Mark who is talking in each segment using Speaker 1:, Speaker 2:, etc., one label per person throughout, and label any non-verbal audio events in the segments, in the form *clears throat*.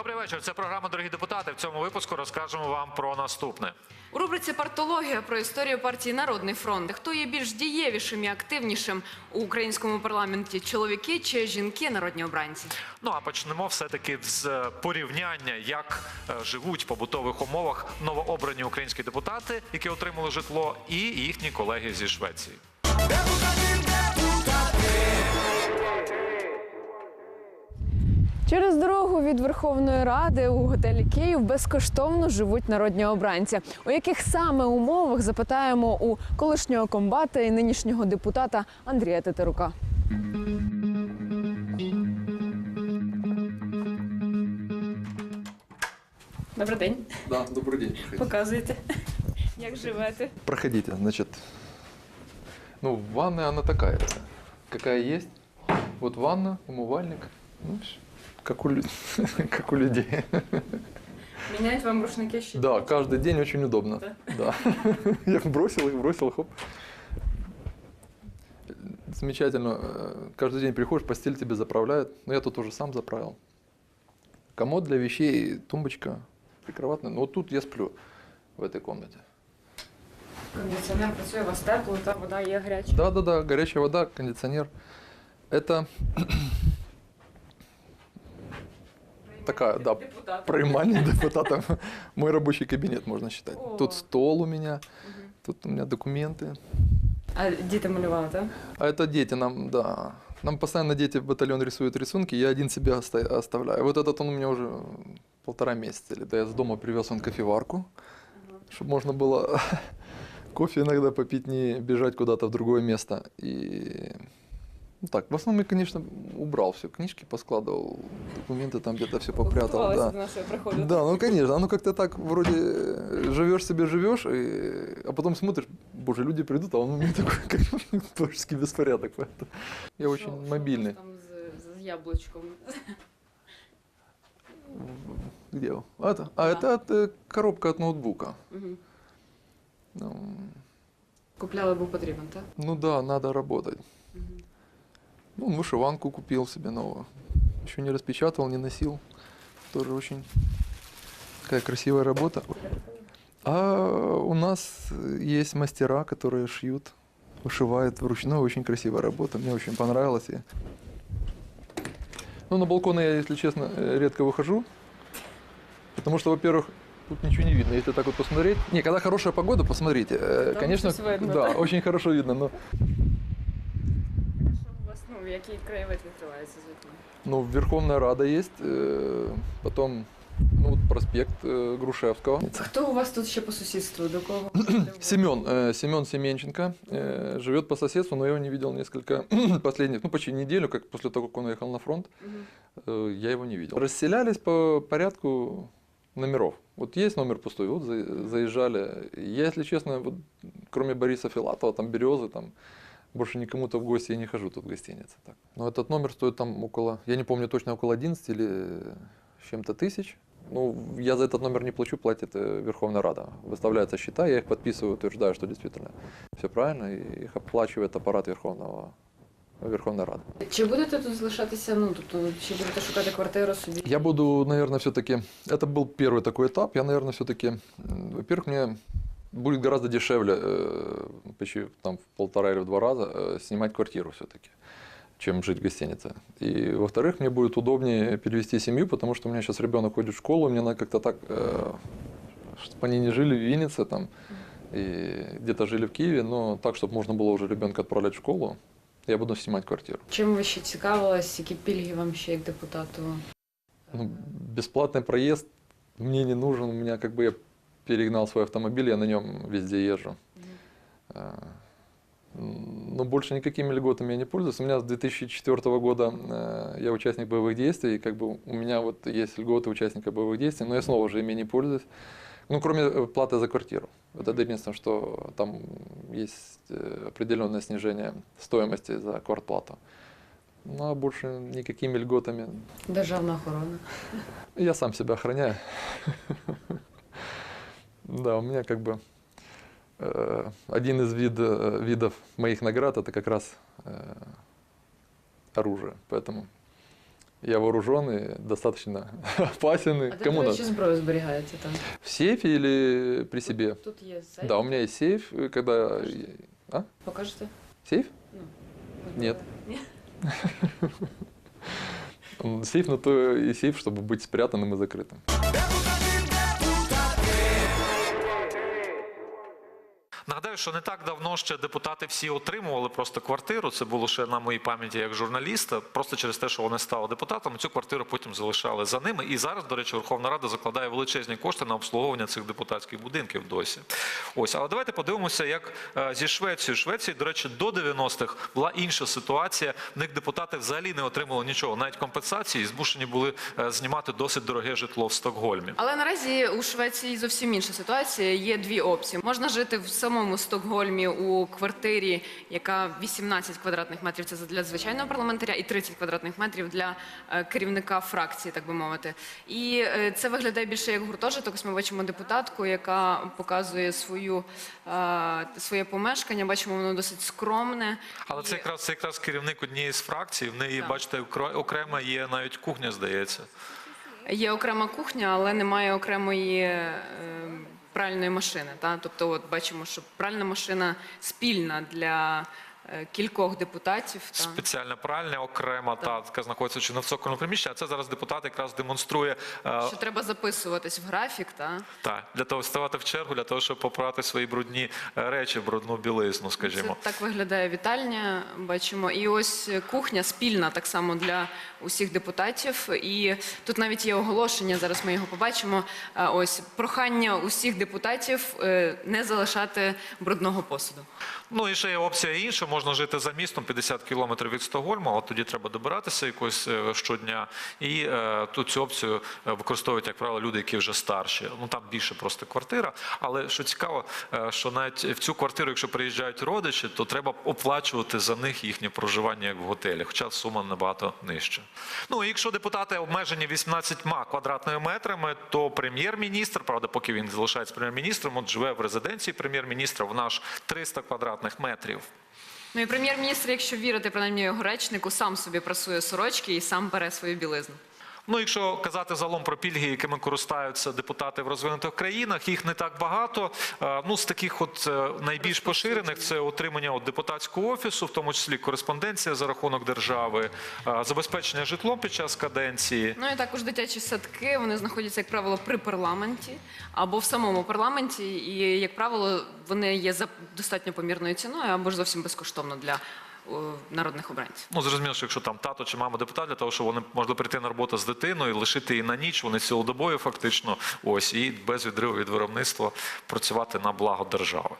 Speaker 1: Добрий вечір. Це програма Дорогі депутати. В цьому випуску розкажемо вам про наступне.
Speaker 2: У рубриці Партологія про історію партії Народний фронт. Хто є більш дієвішим і активнішим у українському парламенті? Чоловіки чи жінки народні обранці?
Speaker 1: Ну а почнемо все-таки з е, порівняння, як е, живуть в побутових умовах новообрані українські депутати, які отримали житло, і їхні колеги зі Швеції.
Speaker 3: Через дорогу від Верховної Ради у готелі Київ безкоштовно живуть народні обранці. У яких саме умовах запитаємо у колишнього комбата і нинішнього депутата Андрія Тетерука. Добрий день.
Speaker 4: Да, добрый день. Проходите.
Speaker 3: Показуйте, як живете.
Speaker 4: Проходите, значит. Ну, ванная она такая, какая есть. Вот ванна, умывальник. Ну, всё. как у, лю- *laughs* как у людей.
Speaker 3: Міняють вам рушники ще?
Speaker 4: Да, каждый день очень удобно. Да. *laughs* Я бросил их, бросил, хоп. Замечательно. Э, Каждый день приходишь, постель тебе заправляют. Но я тут уже сам заправил. Комод для вещей, тумбочка, прикроватная. Но вот тут я сплю в этой комнате.
Speaker 3: Кондиціонер працює, у вас тепло, та вода є гаряча.
Speaker 4: Да, да, да, горячая вода, кондиционер. Это *clears throat* такая, да,
Speaker 3: Депутат.
Speaker 4: приймальня депутата. *laughs* Мой рабочий кабинет, можно считать.
Speaker 3: О.
Speaker 4: Тут стол у меня, тут у меня документы.
Speaker 3: А діти малювали, так?
Speaker 4: А это дети нам, да. Нам постоянно дети в батальон рисуют рисунки, я один себя оста- оставляю. Вот этот он у меня уже полтора месяца. Или да я с дома привез он кофеварку, чтобы можно было *laughs* кофе иногда попить, не бежать куда-то в другое место. И ну так, в основном я, конечно, убрал все, книжки поскладывал, документы там где-то все попрятал. Да. Да, ну конечно, оно как-то так вроде э, живешь себе живешь, и, а потом смотришь, боже, люди придут, а он у меня такой *laughs* как творческий беспорядок. Поэтому я очень мобильный.
Speaker 3: Там з, з яблучком. *laughs*
Speaker 4: Где? А, это? А это от, э, коробка от ноутбука.
Speaker 3: Мгм.
Speaker 4: Ну,
Speaker 3: Купляли, був потрібен, так?
Speaker 4: ну да, надо работать.
Speaker 3: Мгм.
Speaker 4: Ну, вышиванку купил себе новую. Еще не распечатал, не носил. Тоже очень такая красивая работа. А у нас есть мастера, которые шьют, вышивают вручную. Очень красивая работа. Мне очень понравилось. И... Ну, на балкон я, если честно, редко выхожу. Потому что, во-первых, тут ничего не видно. Если так вот посмотреть. Не, когда хорошая погода, посмотрите. Э,
Speaker 3: Там
Speaker 4: Конечно, да? очень хорошо видно. Но
Speaker 3: У вас, ну, який краєвид відкривається з вікна?
Speaker 4: Ну, Верховная Рада есть, э, потом ну, вот проспект э, Грушевского.
Speaker 3: Хто у вас тут ще по сусідству? До кого? *clears throat*
Speaker 4: Семен, э, Семен Семенченко э, живет по соседству, но я его не видел несколько *clears throat* последних, ну почти неделю, как после того, как он уехал на фронт,
Speaker 3: Мгм.
Speaker 4: э, я его не видел. Расселялись по порядку номеров. Вот есть номер пустой, вот за- заезжали. Я, если честно, вот, кроме Бориса Филатова, там Березы, там больше никому-то в гости я не хожу тут в гостинице. Так. Но этот номер стоит там около, я не помню точно, около 11 или с чем-то тысяч. Ну, я за этот номер не плачу, платит э, Верховная Рада. Выставляются счета, я их подписываю, утверждаю, что действительно все правильно, и их оплачивает аппарат Верховного, Верховной Рады.
Speaker 3: Чи будете тут залишатися? Ну, тобто, чи будете шукати квартиру собі?
Speaker 4: Я буду, наверное, все-таки, это был первый такой этап, я, наверное, все-таки, во-первых, мне будет гораздо дешевле, э, почти там в полтора или в два раза, э, снимать квартиру все-таки, чем жить в гостинице. И, во-вторых, мне будет удобнее перевести семью, потому что у меня сейчас ребенок ходит в школу, мне надо как-то так, э, чтобы они не жили в Виннице там, и где-то жили в Киеве, но так, чтобы можно было уже ребенка отправлять в школу, я буду снимать квартиру.
Speaker 3: Чим ви ще цікавились, які пільги вам ще як депутату?
Speaker 4: Ну, бесплатный проезд мне не нужен. У меня как бы я перегнал свой автомобиль, я на нем везде езжу. М, Но больше никакими льготами я не пользуюсь. У меня с 2004 года э, я участник боевых действий, и как бы у меня вот есть льготы участника боевых действий, но я снова же ими не пользуюсь. Ну, кроме э, платы за квартиру. Вот Это единственное, что там есть э, определенное снижение стоимости за квартплату. Ну, а больше никакими льготами
Speaker 3: Державна охорона.
Speaker 4: я сам себя охраняю. *laughs* Да, у меня как бы э, один из вид, э, видов моих наград это как раз э, оружие. Поэтому я вооружен и достаточно *laughs* опасен. и Кому надо?
Speaker 3: зброю зберігається там?
Speaker 4: В сейфе или при себе?
Speaker 3: Тут є
Speaker 4: Да, у меня есть сейф, и когда... А?
Speaker 3: Покажете?
Speaker 4: Сейф? Нет. Он *laughs* Сейф на то и сейф, чтобы быть спрятанным и закрытым.
Speaker 1: Нагадаю, що не так давно ще депутати всі отримували просто квартиру. Це було ще на моїй пам'яті як журналіста. Просто через те, що вони стали депутатами, цю квартиру потім залишали за ними. І зараз, до речі, Верховна Рада закладає величезні кошти на обслуговування цих депутатських будинків досі. Ось, але давайте подивимося, як е, зі Швецією. Швеції, до речі, до 90-х була інша ситуація. В них депутати взагалі не отримали нічого, навіть компенсації, змушені були е, знімати досить дороге житло в Стокгольмі.
Speaker 2: Але наразі у Швеції зовсім інша ситуація. Є дві опції. Можна жити в самому Стокгольмі у квартирі, яка 18 квадратних метрів. Це для звичайного парламентаря, і 30 квадратних метрів для е, керівника фракції, так би мовити. І е, це виглядає більше як гуртожиток. Ось ми бачимо депутатку, яка показує свою е, своє помешкання. Бачимо, воно досить скромне.
Speaker 1: Але
Speaker 2: І-
Speaker 1: це якраз це якраз керівник однієї з фракцій. В неї,
Speaker 2: Так.
Speaker 1: бачите, окрема є навіть кухня, здається.
Speaker 2: Є окрема кухня, але немає окремої пральної машини. Та? Тобто, от бачимо, що пральна машина спільна для кількох депутатів. Та?
Speaker 1: Спеціальна пральня окрема, та яка знаходиться чи в цокольному приміщенні. А це зараз депутат якраз демонструє е,
Speaker 2: Що треба записуватись в графік, та?
Speaker 1: та для того, ставати в чергу, для того, щоб попрати свої брудні е, речі, брудну білизну, скажімо.
Speaker 2: Це так виглядає вітальня. Бачимо, і ось кухня спільна так само для усіх депутатів. І тут навіть є оголошення. Зараз ми його побачимо. Е, Ось прохання усіх депутатів е, не залишати брудного посуду.
Speaker 1: Ну і ще є опція інша. Можна жити за містом 50 кілометрів від Стокгольму, але тоді треба добиратися якось е, щодня. І е, тут цю опцію е, використовують, як правило, люди, які вже старші. Ну там більше просто квартира. Але що цікаво, е, що навіть в цю квартиру, якщо приїжджають родичі, то треба оплачувати за них їхнє проживання як в готелі, хоча сума набагато нижча. Ну якщо депутати обмежені 18 квадратними метрами, то прем'єр-міністр, правда, поки він залишається прем'єр-міністром, от живе в резиденції прем'єр-міністра, вона ж 300 квадратних метрів.
Speaker 2: Ну і прем'єр-міністр, якщо вірити принаймні його речнику, сам собі прасує сорочки і сам бере свою білизну.
Speaker 1: Ну, якщо казати загалом про пільги, якими користаються депутати в розвинутих країнах, їх не так багато. Е, Ну, з таких от е, найбільш поширених це отримання от депутатського офісу, в тому числі кореспонденція за рахунок держави, е, забезпечення житлом під час каденції.
Speaker 2: Ну і також дитячі садки вони знаходяться, як правило, при парламенті або в самому парламенті. І, як правило, вони є за достатньо помірною ціною або ж зовсім безкоштовно для народних обранців.
Speaker 1: Ну, зрозуміло, що якщо там тато чи мама депутат, для того, щоб вони могли прийти на роботу з дитиною, лишити її на ніч, вони цілодобою фактично, ось, і без відриву від виробництва працювати на благо держави.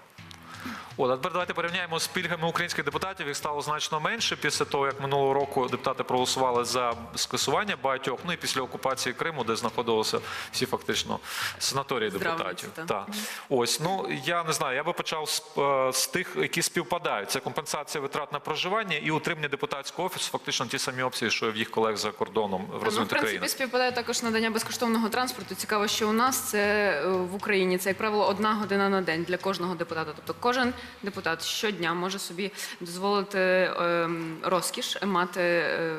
Speaker 1: От, а тепер давайте порівняємо з пільгами українських депутатів. Їх стало значно менше після того, як минулого року депутати проголосували за скасування багатьох. Ну і після окупації Криму, де знаходилися всі фактично санаторії депутатів.
Speaker 2: та.
Speaker 1: Так. Ось, ну я не знаю, я би почав з, е, з тих, які співпадають. Це компенсація витрат на проживання і утримання депутатського офісу, фактично ті самі опції, що і в їх колег за кордоном в
Speaker 2: Ну, в
Speaker 1: розвинутих
Speaker 2: принципі,
Speaker 1: країнах.
Speaker 2: співпадає також надання безкоштовного транспорту. Цікаво, що у нас це е, в Україні це, як правило, одна година на день для кожного депутата. Тобто кожен депутат щодня може собі дозволити ем, розкіш мати. е,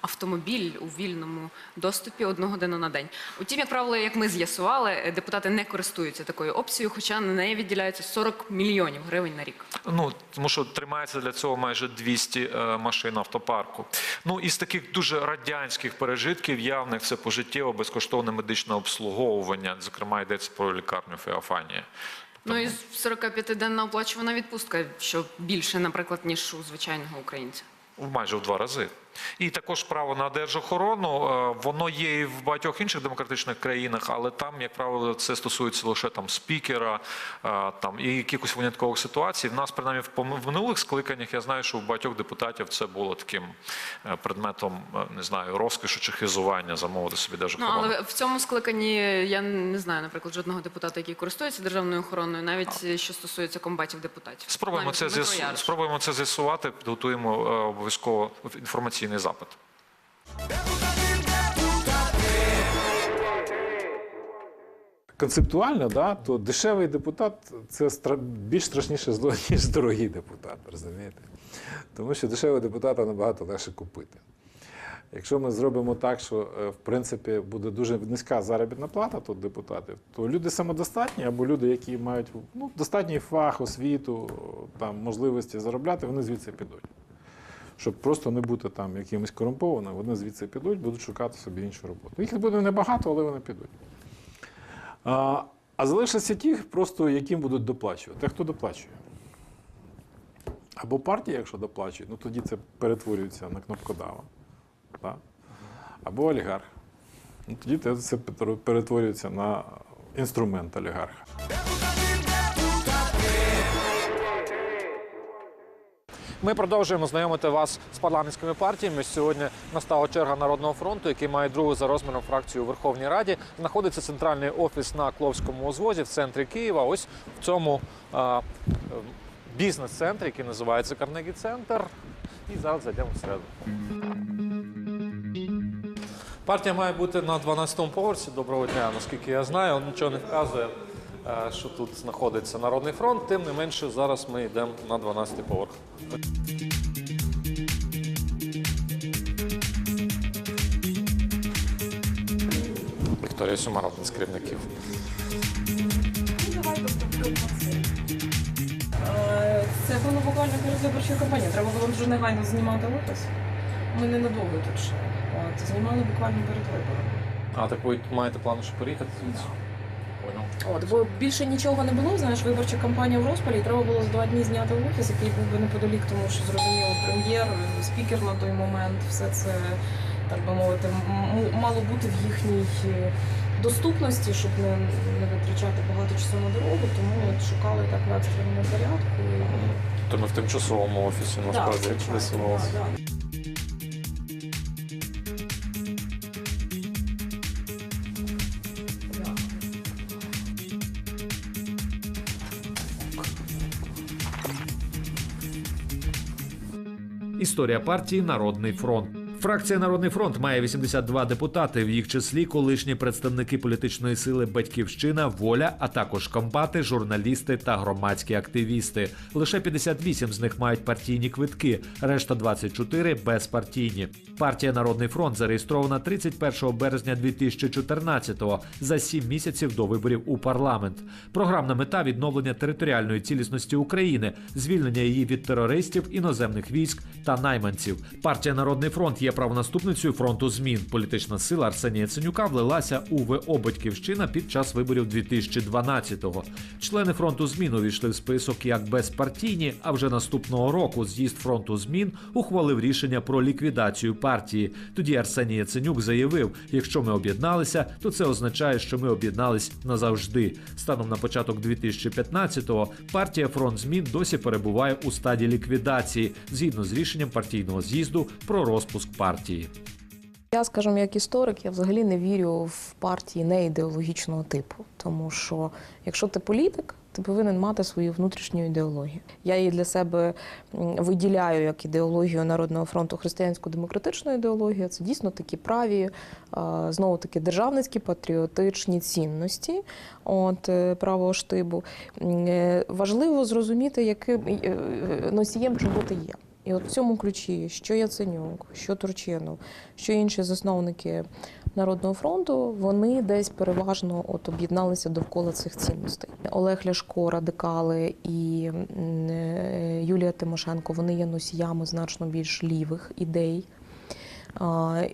Speaker 2: Автомобіль у вільному доступі одну годину на день. Утім, як правило, як ми з'ясували, е, депутати не користуються такою опцією, хоча на неї відділяється 40 мільйонів гривень на рік.
Speaker 1: Ну тому що тримається для цього майже 200 е, машин автопарку. Ну із таких дуже радянських пережитків явних це пожиттєво безкоштовне медичне обслуговування. Зокрема, йдеться про лікарню Феофанія.
Speaker 2: Ну і 45-денна оплачувана відпустка, що більше, наприклад, ніж у звичайного українця.
Speaker 1: Майже в два рази. І також право на держохорону, е, воно є і в багатьох інших демократичних країнах, але там, як правило, це стосується лише там спікера, е, там і якихось виняткових ситуацій. В нас, принаймні, в минулих скликаннях я знаю, що у багатьох депутатів це було таким е, предметом, не знаю, розкішу чи хизування замовити собі
Speaker 2: Ну але в цьому скликанні я не знаю, наприклад, жодного депутата, який користується державною охороною, навіть е, що стосується комбатів депутатів.
Speaker 1: Спробуємо
Speaker 2: Навіть
Speaker 1: це спробуємо це з'ясувати. Підготуємо обов'язково інформаційний запит.
Speaker 5: концептуально, да, то дешевий депутат це більш страшніше зло, *laughs* ніж дорогий депутат, розумієте? Тому що дешевого депутата набагато легше купити. Якщо ми зробимо так, що е, в принципі буде дуже низька заробітна плата тут депутатів, то люди самодостатні або люди, які мають ну, достатній фах, освіту, там, можливості заробляти, вони звідси підуть. Щоб просто не бути там якимось корумпованим, вони звідси підуть, будуть шукати собі іншу роботу. Їх буде небагато, але вони підуть. А, а залишаться ті, просто яким будуть доплачувати. А хто доплачує? Або партія, якщо доплачує, ну тоді це перетворюється на кнопкодава. Так? Або олігарх. Ну, тоді те- це перетворюється на інструмент олігарха.
Speaker 6: Ми продовжуємо знайомити вас з парламентськими партіями. Сьогодні настала черга Народного фронту, який має другу за розміром фракцію у Верховній Раді. Знаходиться центральний офіс на Кловському узвозі в центрі Києва. Ось в цьому а, е, бізнес-центрі, який називається Карнегі Центр. І зараз зайдемо всередину. Партія має бути на 12-му поверсі. Доброго дня, наскільки я знаю, нічого не вказує, що тут знаходиться Народний фронт. Тим не менше, зараз ми йдемо на 12-й поверх. Вікторія Сюмаров, один з керівників.
Speaker 7: Е, Це було буквально перед виборчою кампанією. Треба було вже негайно знімати офіс. Ми ненадовго тут ще. От, знімали буквально перед виборами.
Speaker 6: А так ви маєте плани, що переїхати звідси?
Speaker 7: От, бо більше нічого не було, знаєш, виборча кампанія в розпалі, і треба було за два дні зняти офіс, який був би неподалік, тому що зрозуміло, прем'єр, спікер на той момент, все це, так би мовити, мало бути в їхній е, доступності, щоб не, не витрачати багато часу на дорогу, тому от шукали так в екстреному порядку.
Speaker 6: То ми в тимчасовому офісі насправді висунулися.
Speaker 8: Історія партії Народний фронт. Фракція Народний фронт має 82 депутати, в їх числі колишні представники політичної сили Батьківщина, Воля, а також комбати, журналісти та громадські активісти. Лише 58 з них мають партійні квитки, решта 24 – безпартійні. Партія Народний фронт зареєстрована 31 березня 2014-го, за сім місяців до виборів у парламент. Програмна мета відновлення територіальної цілісності України, звільнення її від терористів, іноземних військ та найманців. Партія Народний фронт є правонаступницею фронту змін. Політична сила Арсенія Ценюка влилася у ВО Батьківщина під час виборів 2012-го. Члени фронту змін увійшли в список як безпартійні. А вже наступного року з'їзд фронту змін ухвалив рішення про ліквідацію партії. Тоді Арсеній Яценюк заявив: якщо ми об'єдналися, то це означає, що ми об'єднались назавжди. Станом на початок 2015-го партія фронт змін досі перебуває у стадії ліквідації згідно з рішенням партійного з'їзду про розпуск партії.
Speaker 9: Я, скажімо, як історик, я взагалі не вірю в партії не ідеологічного типу. Тому що якщо ти політик, ти повинен мати свою внутрішню ідеологію. Я її для себе виділяю як ідеологію Народного фронту християнську демократичну ідеологію. Це дійсно такі праві, знову таки державницькі патріотичні цінності от, е, правого штибу. Е, Важливо зрозуміти, яким е, носієм чого ти є. І от в цьому ключі, що Яценюк, що Турчинов, що інші засновники Народного фронту, вони десь переважно от об'єдналися довкола цих цінностей. Олег Ляшко, радикали і е, Юлія Тимошенко вони є носіями значно більш лівих ідей.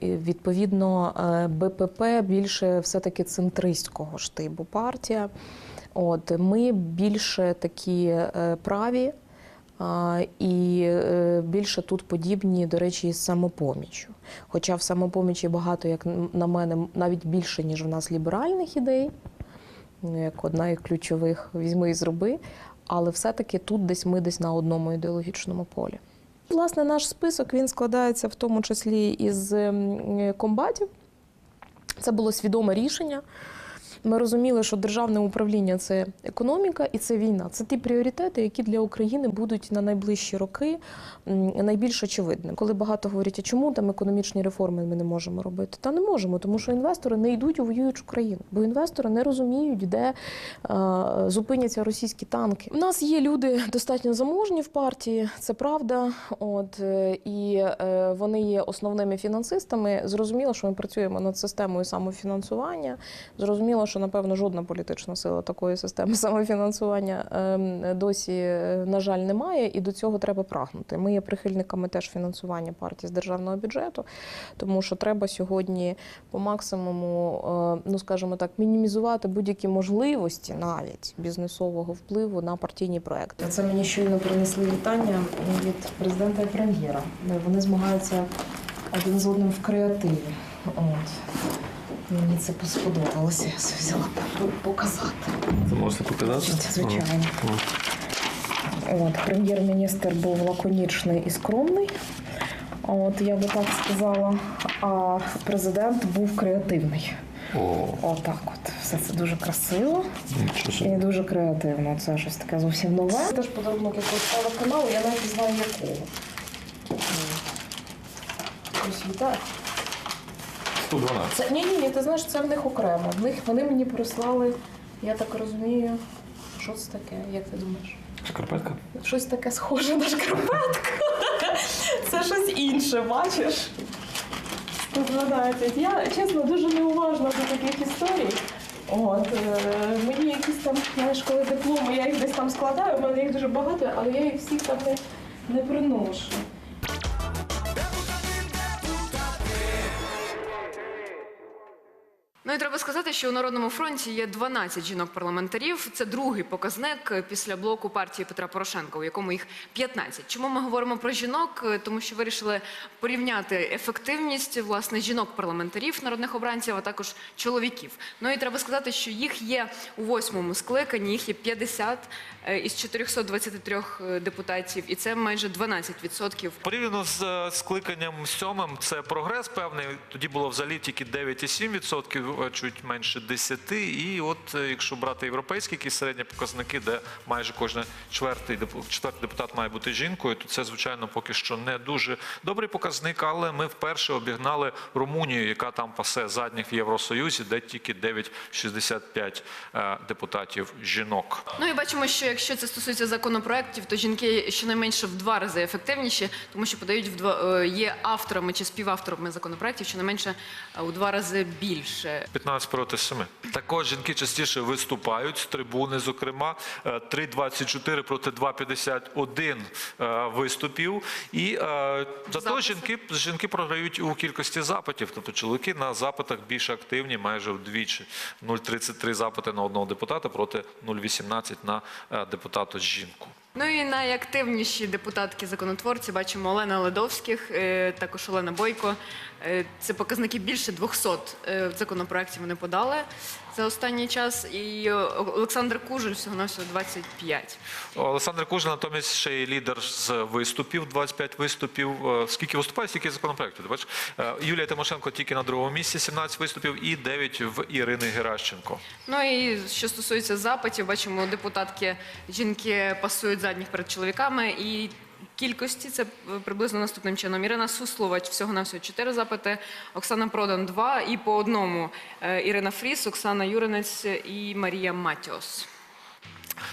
Speaker 9: Відповідно, е, БПП більше все-таки центристського штибу партія. От ми більше такі е, праві. І е, більше тут подібні, до речі, із самопоміччю. Хоча в самопомічі багато, як на мене, навіть більше, ніж в нас ліберальних ідей, ну, як одна із ключових візьми і зроби. Але все-таки тут десь ми десь на одному ідеологічному полі. Власне, наш список він складається в тому числі із комбатів. Це було свідоме рішення. Ми розуміли, що державне управління це економіка і це війна. Це ті пріоритети, які для України будуть на найближчі роки найбільш очевидними. Коли багато говорять, а чому там економічні реформи ми не можемо робити? Та не можемо, тому що інвестори не йдуть у воюючу країну, бо інвестори не розуміють, де е, зупиняться російські танки. У нас є люди достатньо заможні в партії, це правда. От е, і е, вони є основними фінансистами. Зрозуміло, що ми працюємо над системою самофінансування. Зрозуміло, що напевно жодна політична сила такої системи *laughs* самофінансування ем, досі, е, на жаль, немає, і до цього треба прагнути. Ми є прихильниками теж фінансування партії з державного бюджету, тому що треба сьогодні по максимуму, е, ну скажімо так, мінімізувати будь-які можливості навіть бізнесового впливу на партійні проекти. Це мені щойно принесли вітання від президента і прем'єра. Вони змагаються один з одним в креативі. От. Мені це сподобалося, я це взяла по- показати.
Speaker 1: Це можете показати?
Speaker 9: Звичайно. От, прем'єр-міністр був лаконічний і скромний. От, я би так сказала. А президент був креативний.
Speaker 1: О,
Speaker 9: Отак от. Все це дуже красиво
Speaker 1: нічого
Speaker 9: і дуже креативно. Це щось таке зовсім нове. Це Теж подарунок якогось телеканалу, я навіть не знаю якого. Ось вітаю.
Speaker 1: 112.
Speaker 9: Це ні, ні, ні, ти знаєш, це в них окремо. В них вони мені прислали, я так розумію, що це таке, як ти думаєш?
Speaker 1: Шкарпетка?
Speaker 9: Щось таке схоже на шкарпетку. *laughs* Це щось інше, бачиш? 112. Я чесно дуже неуважна до таких історій. От е, мені якісь там, знаєш, коли дипломи, я їх десь там складаю, в мене їх дуже багато, але я їх всіх там не, не приношу.
Speaker 2: Ну і треба сказати, що у Народному фронті є 12 жінок-парламентарів. Це другий показник е, після блоку партії Петра Порошенка, у якому їх 15. Чому ми говоримо про жінок? Е, Тому що вирішили порівняти ефективність власне жінок-парламентарів, народних обранців, а також чоловіків. Ну і треба сказати, що їх є у восьмому скликанні, їх є 50 е, із 423 депутатів, і це майже 12%.
Speaker 1: Порівняно з е, скликанням сьомим, це прогрес певний. Тоді було взагалі тільки 9,7%, е, чуть менше 10. І от е, якщо брати європейські якісь середні показники, де майже кожен четвертий, четвертий депутат має бути жінкою, то це, звичайно, поки що не дуже добрий показник, але ми вперше обігнали Румунію, яка там пасе задніх в Євросоюзі, де тільки 9,65 е, депутатів жінок.
Speaker 2: Ну і бачимо, що якщо це стосується законопроєктів, то жінки щонайменше в два рази ефективніші, тому що подають в два е, є авторами чи співавторами законопроєктів, щонайменше е, у два рази більше.
Speaker 1: 15 проти 7. Також жінки частіше виступають з трибуни, зокрема е, 3,24 проти 2,51 е, виступів. І е, зато жінки, жінки програють у кількості запитів. Тобто чоловіки на запитах більш активні, майже вдвічі. 0,33 запити на одного депутата проти 0,18 на е, депутата жінку.
Speaker 2: Ну і найактивніші депутатки-законотворці бачимо Олена Ледовських, е, також Олена Бойко. Е, Це показники більше 200 е, законопроєктів вони подали за останній час. І Олександр Кужель всього на всього 25.
Speaker 1: Олександр Кужин натомість ще й лідер з виступів, 25 виступів. Е, Скільки виступає, стільки законопроєктів. Бачиш? Юлія Тимошенко тільки на другому місці, 17 виступів, і 9 в Ірини Геращенко.
Speaker 2: Ну і що стосується запитів, бачимо, депутатки жінки пасують задніх перед чоловіками і. Кількості це е, приблизно наступним чином. Ірина Сусловач всього на всього 4 запити, Оксана Продан 2 і по одному е, Ірина Фріс, Оксана Юринець і Марія Матіос.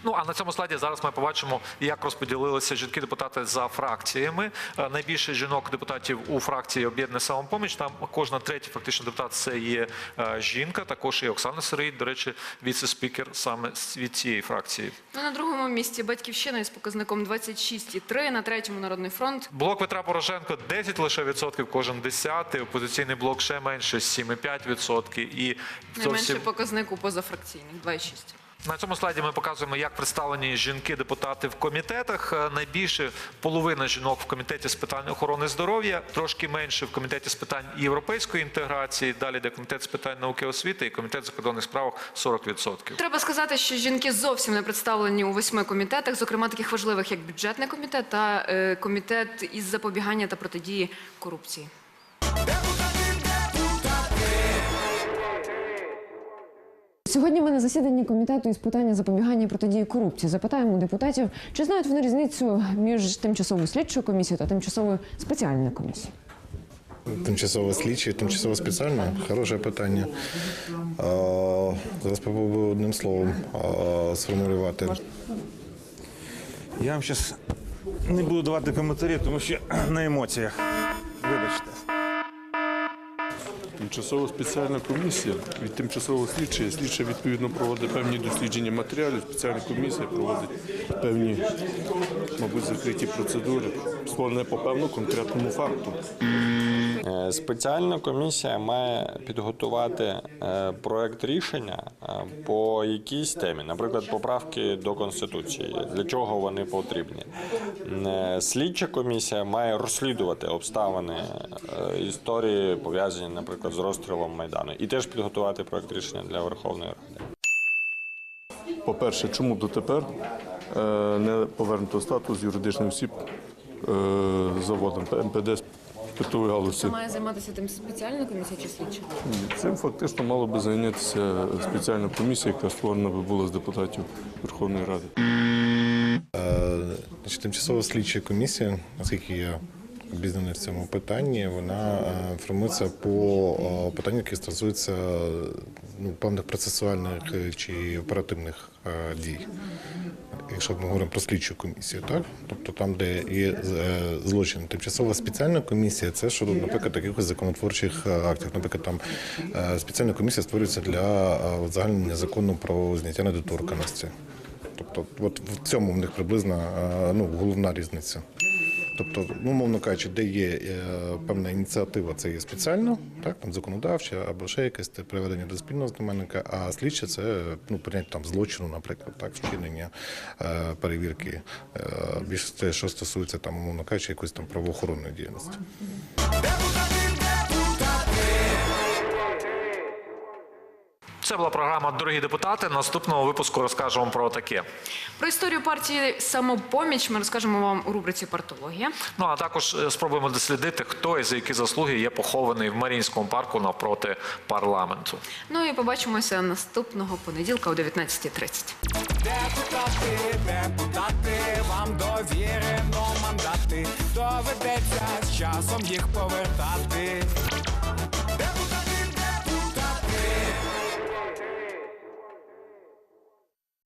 Speaker 1: Ну а на цьому слайді зараз ми побачимо, як розподілилися жінки-депутати за фракціями. Е, Найбільше жінок-депутатів у фракції об'єднання самопоміч. Там кожна третя фактично депутат це є е, жінка. Також і Оксана Сироїд, до речі, віце-спікер саме від цієї фракції.
Speaker 2: Ну, на другому місці Батьківщина із показником 26,3, на третьому Народний фронт.
Speaker 1: Блок Петра Порошенко 10 лише відсотків, кожен десятий. Опозиційний блок ще менше 7,5 відсотки. І
Speaker 2: Найменший
Speaker 1: зовсім
Speaker 2: показник у позафракційних 2,6.
Speaker 1: На цьому слайді ми показуємо, як представлені жінки-депутати в комітетах. Е, Найбільше половина жінок в комітеті з питань охорони здоров'я, трошки менше в комітеті з питань європейської інтеграції. Далі йде комітет з питань науки освіти і комітет закордонних справах 40%.
Speaker 2: Треба сказати, що жінки зовсім не представлені у восьми комітетах, зокрема таких важливих, як бюджетний комітет та е, комітет із запобігання та протидії корупції.
Speaker 3: Сьогодні ми на засіданні комітету із питання запобігання і протидії корупції запитаємо депутатів, чи знають вони різницю між тимчасовою слідчою комісією та тимчасовою спеціальною комісією.
Speaker 10: Тимчасово слідчі, тимчасово спеціально? Хороше питання. Зараз спробую одним словом сформулювати.
Speaker 11: Я вам зараз не буду давати коментарі, тому що *clears throat* на емоціях. Вибачте.
Speaker 12: Тимчасова спеціальна комісія від тимчасового слідчого. Слідча відповідно проводить певні дослідження матеріалів. Спеціальна комісія проводить певні, мабуть, закриті процедури, створене по певному конкретному факту.
Speaker 13: Е, Спеціальна комісія має підготувати е, проект рішення е, по якійсь темі, наприклад, поправки до конституції. Для чого вони потрібні? Слідча комісія має розслідувати обставини історії, пов'язані, наприклад, з розстрілом майдану, і теж підготувати проект рішення для Верховної Ради.
Speaker 12: По-перше, чому дотепер е, не повернуто статус юридичних осіб е, заводом МПД з питової галузі.
Speaker 2: Має займатися тим спеціальна комісія чи слідча?
Speaker 12: Цим фактично мало би зайнятися спеціальна комісія, яка створена би була з депутатів Верховної Ради.
Speaker 10: Е, тимчасова слідча комісія, наскільки я обізнаний в цьому питанні, вона е, формується по е, питанню, які стосуються ну, певних процесуальних е, чи оперативних дій. Якщо ми говоримо про слідчу комісію, так тобто там, де є злочин, тимчасова спеціальна комісія, це щодо, наприклад, якихось законотворчих актів. Наприклад, там спеціальна комісія створюється для узагальнення закону про зняття недоторканості. Тобто, от в цьому в них приблизно ну, головна різниця. Тобто, ну, мовно кажучи, де є е, певна ініціатива, це є спеціально, так, там законодавча або ще якесь те приведення до спільного знаменника, а слідче це ну, прийняття там злочину, наприклад, так, вчинення е, перевірки, е, більше те, що стосується там, мовно кажучи, якоїсь там правоохоронної діяльності.
Speaker 1: Це була програма Дорогі депутати. Наступного випуску розкажемо про таке.
Speaker 2: Про історію партії самопоміч ми розкажемо вам у рубриці Партологія.
Speaker 1: Ну а також е, спробуємо дослідити, хто і за які заслуги є похований в Маріїнському парку навпроти парламенту.
Speaker 2: Ну і побачимося наступного понеділка о 19.30.
Speaker 14: Депутати, депутати, вам довірено мандати. Доведеться з часом їх повертати.